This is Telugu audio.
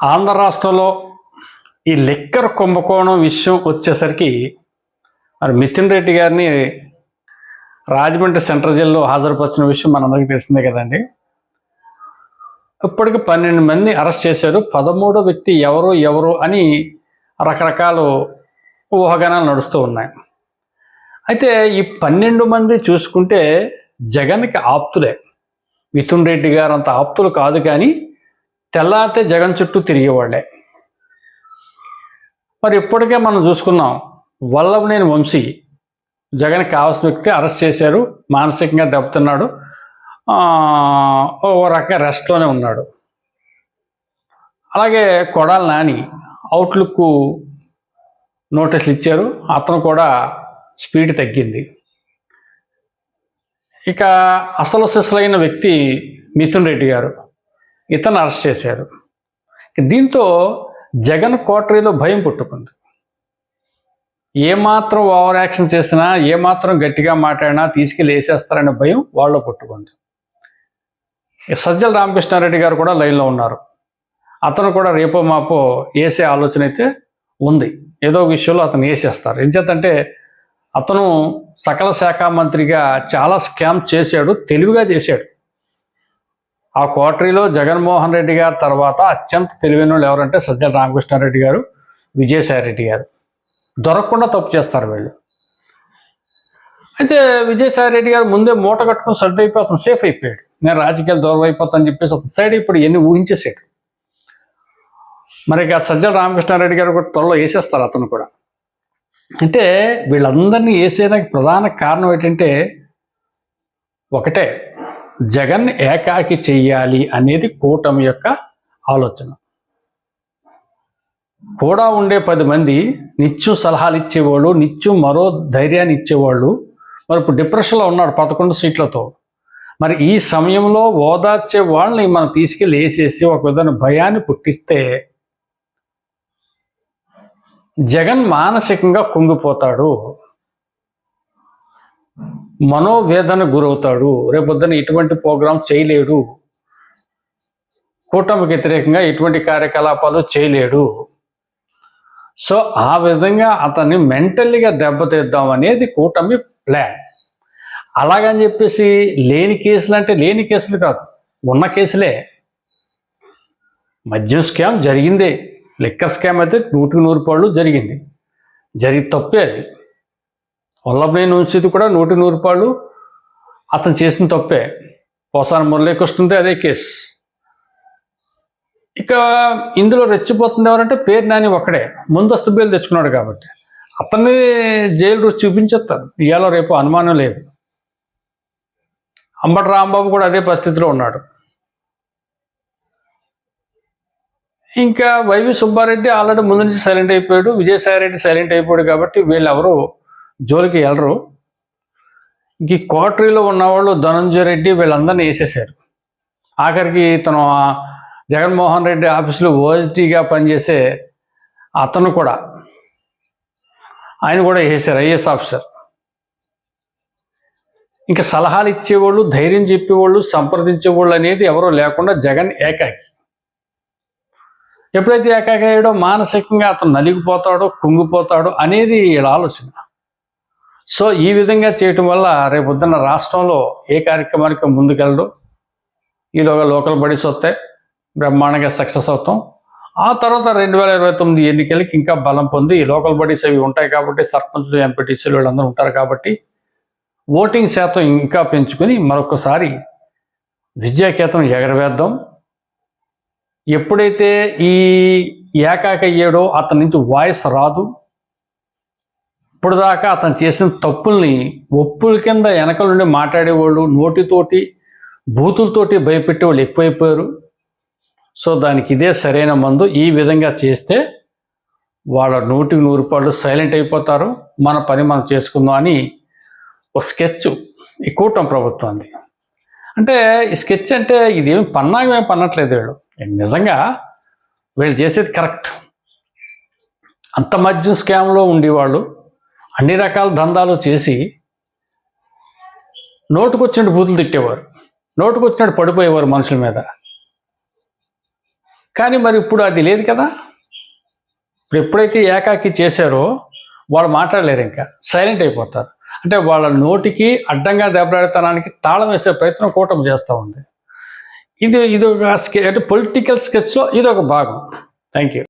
ఆంధ్ర రాష్ట్రంలో ఈ లిక్కర్ కుంభకోణం విషయం వచ్చేసరికి మరి మిథున్ రెడ్డి గారిని రాజమండ్రి సెంట్రల్ జైల్లో హాజరుపరిచిన విషయం మనందరికీ తెలిసిందే కదండి. ఇప్పటికి పన్నెండు మంది అరెస్ట్ చేశారు. పదమూడో వ్యక్తి ఎవరు ఎవరు అని రకరకాల ఊహాగానాలు నడుస్తూ ఉన్నాయి. అయితే ఈ పన్నెండు మంది చూసుకుంటే జగన్కి ఆప్తులే. మిథున్ రెడ్డి గారు అంత ఆప్తులు కాదు కానీ తెల్లారితే జగన్ చుట్టూ తిరిగేవాళ్ళే. మరి ఇప్పటికే మనం చూసుకున్నాం వల్లభనేని వంశీ జగన్కి కావాల్సిన వ్యక్తి అరెస్ట్ చేశారు మానసికంగా దెబ్బతున్నాడు ఓ రకంగా రెస్ట్లోనే ఉన్నాడు. అలాగే కొడాలి నాని అవుట్లుక్ నోటీసులు ఇచ్చారు అతను కూడా స్పీడ్ తగ్గింది. ఇక అసలు సిసలైన వ్యక్తి మిథున్ రెడ్డి గారు. ఇతను అరెస్ట్ చేశారు. దీంతో జగన్ కోటరీలో భయం పుట్టుకుంది. ఏమాత్రం ఓవర్ యాక్షన్ చేసినా ఏమాత్రం గట్టిగా మాట్లాడినా తీసుకెళ్ళి వేసేస్తారనే భయం వాళ్ళు పుట్టుకుంది. సజ్జల రామకృష్ణారెడ్డి గారు కూడా లైన్లో ఉన్నారు. అతను కూడా రేపో మాపో వేసే ఆలోచన అయితే ఉంది. ఏదో ఒక విషయంలో అతను వేసేస్తారు. ఎంచేతంటే అతను సకల శాఖ మంత్రిగా చాలా స్కామ్ చేశాడు తెలివిగా చేశాడు. ఆ కోటరీలో జగన్మోహన్ రెడ్డి గారి తర్వాత అత్యంత తెలివైన వాళ్ళు ఎవరంటే సజ్జల రామకృష్ణారెడ్డి గారు విజయసాయి రెడ్డి గారు. దొరకకుండా తప్పు చేస్తారు వీళ్ళు. అయితే విజయసాయి రెడ్డి గారు ముందే మూట కట్టుకుని సెట్ అయిపోయి అతను సేఫ్ అయిపోయాడు. నేను రాజకీయాలు దూరం అయిపోతాను చెప్పేసి అతను సైడ్ ఇప్పుడు ఎన్ని ఊహించేసాడు మరి ఇక సజ్జల రామకృష్ణారెడ్డి గారు కూడా త్వరలో వేసేస్తారు అతను కూడా. అంటే వీళ్ళందరినీ వేసేదానికి ప్రధాన కారణం ఏంటంటే ఒకటే జగన్ ఏకాకి చెయ్యాలి అనేది కూటమి యొక్క ఆలోచన. కూడా ఉండే పది మంది నిత్యం సలహాలు ఇచ్చేవాళ్ళు నిత్యం మరో ధైర్యాన్ని ఇచ్చేవాళ్ళు మరి ఇప్పుడు డిప్రెషన్లో ఉన్నాడు పదకొండు సీట్లతో. మరి ఈ సమయంలో ఓదార్చే వాళ్ళని మనం తీసుకెళ్ళి వేసేసి ఒక విధమైన భయాన్ని పుట్టిస్తే జగన్ మానసికంగా కుంగిపోతాడు. మనోవేదన గురవుతాడు. రేపొద్దున ఇటువంటి ప్రోగ్రామ్స్ చేయలేడు. కూటమికి వ్యతిరేకంగా ఎటువంటి కార్యకలాపాలు చేయలేడు. సో ఆ విధంగా అతన్ని మెంటల్లీగా దెబ్బతీద్దాం అనేది కూటమి ప్లాన్. అలాగని చెప్పేసి లేని కేసులు అంటే లేని కేసులు కాదు. ఉన్న కేసులే. మద్యం స్కామ్ జరిగిందే. లిక్కర్ స్కామ్ అయితే నూటికి నూరు పాళ్ళు జరిగింది. జరిగి తప్పే అది వల్లభనేని ఉంచిది కూడా నూటి నూరు పాళ్ళు అతను చేసిన తప్పే. పోసాన మురళీకృష్ణంతో అదే కేసు. ఇక ఇందులో రెచ్చిపోతుంది ఎవరంటే పేరు నాని ఒక్కడే. ముందస్తు బెయిల్ తెచ్చుకున్నాడు కాబట్టి. అతన్ని జైలు రుచి చూపించేస్తారు. ఇవాళ రేపు అనుమానం లేదు. అంబటి రాంబాబు కూడా అదే పరిస్థితిలో ఉన్నాడు. ఇంకా వైవి సుబ్బారెడ్డి ఆల్రెడీ ముందు నుంచి సైలెంట్ అయిపోయాడు. విజయసాయిరెడ్డి సైలెంట్ అయిపోయాడు కాబట్టి వీళ్ళెవరూ జోలికి వెళ్ళరు ఇంక ఈ కోటరీలో ఉన్నవాళ్ళు ధనంజయ రెడ్డి వీళ్ళందరినీ వేసేసారు ఆఖరికి తను జగన్మోహన్ రెడ్డి ఆఫీసులో ఓఎస్డీగా పనిచేసే అతను కూడా ఆయన కూడా వేసేశారు ఐఏఎస్ ఆఫీసర్. ఇంకా సలహాలు ఇచ్చేవాళ్ళు ధైర్యం చెప్పేవాళ్ళు సంప్రదించేవాళ్ళు అనేది ఎవరో లేకుండా జగన్ ఏకాకి. ఎప్పుడైతే ఏకాకి అయ్యాడో మానసికంగా అతను నలిగిపోతాడో కుంగిపోతాడో అనేది వీళ్ళ ఆలోచన. సో ఈ విధంగా చేయటం వల్ల రేపొద్దున్న రాష్ట్రంలో ఏ కార్యక్రమానికి ముందుకెళ్ళడు? ఈలోగా లోకల్ బడీస్ వస్తాయి బ్రహ్మాండంగా సక్సెస్ అవుతాం. ఆ తర్వాత రెండు వేల ఇరవై తొమ్మిది ఎన్నికలకి ఇంకా బలం పొంది లోకల్ బడీస్ అవి ఉంటాయి కాబట్టి సర్పంచులు ఎంపీటీసీలు వీళ్ళందరూ ఉంటారు కాబట్టి ఓటింగ్ శాతం ఇంకా పెంచుకొని మరొకసారి విద్యాకేతం ఎగరవేద్దాం. ఎప్పుడైతే ఈ ఏకాక అయ్యాడో అతని నుంచి వాయిస్ రాదు. ఇప్పుడు దాకా అతను చేసిన తప్పుల్ని ఒప్పుల కింద వెనక నుండి మాట్లాడేవాళ్ళు నోటితోటి బూతులతోటి భయపెట్టేవాళ్ళు ఎక్కువైపోయారు. సో దానికి ఇదే సరైన మందు. ఈ విధంగా చేస్తే వాళ్ళ నూటికి నూరు రూపాయలు సైలెంట్ అయిపోతారు. మన పని మనం చేసుకుందాం అని ఒక స్కెచ్ ఈ కూటమి ప్రభుత్వాన్ని అంటే ఈ స్కెచ్ అంటే ఇదేమి పన్నాగమే పన్నట్లేదు వీళ్ళు. నిజంగా వీళ్ళు చేసేది కరెక్ట్. అంత మద్యం స్కామ్లో ఉండేవాళ్ళు. అన్ని రకాల దందాలు చేసి నోటుకొచ్చినట్టు బూతులు తిట్టేవారు. నోటుకొచ్చినట్టు పడిపోయేవారు మనుషుల మీద. కానీ మరి ఇప్పుడు అది లేదు కదా? ఇప్పుడు ఎప్పుడైతే ఏకాకి చేశారో వాళ్ళు మాట్లాడలేరు ఇంకా. సైలెంట్ అయిపోతారు. అంటే వాళ్ళ నోటికి అడ్డంగా దెబ్బలాడతనానికి తాళం వేసే ప్రయత్నం కూటమి చేస్తూ ఉంది. ఇది ఇది ఒక స్కె అంటే పొలిటికల్ స్కెచ్లో ఇది ఒక భాగం. Thank you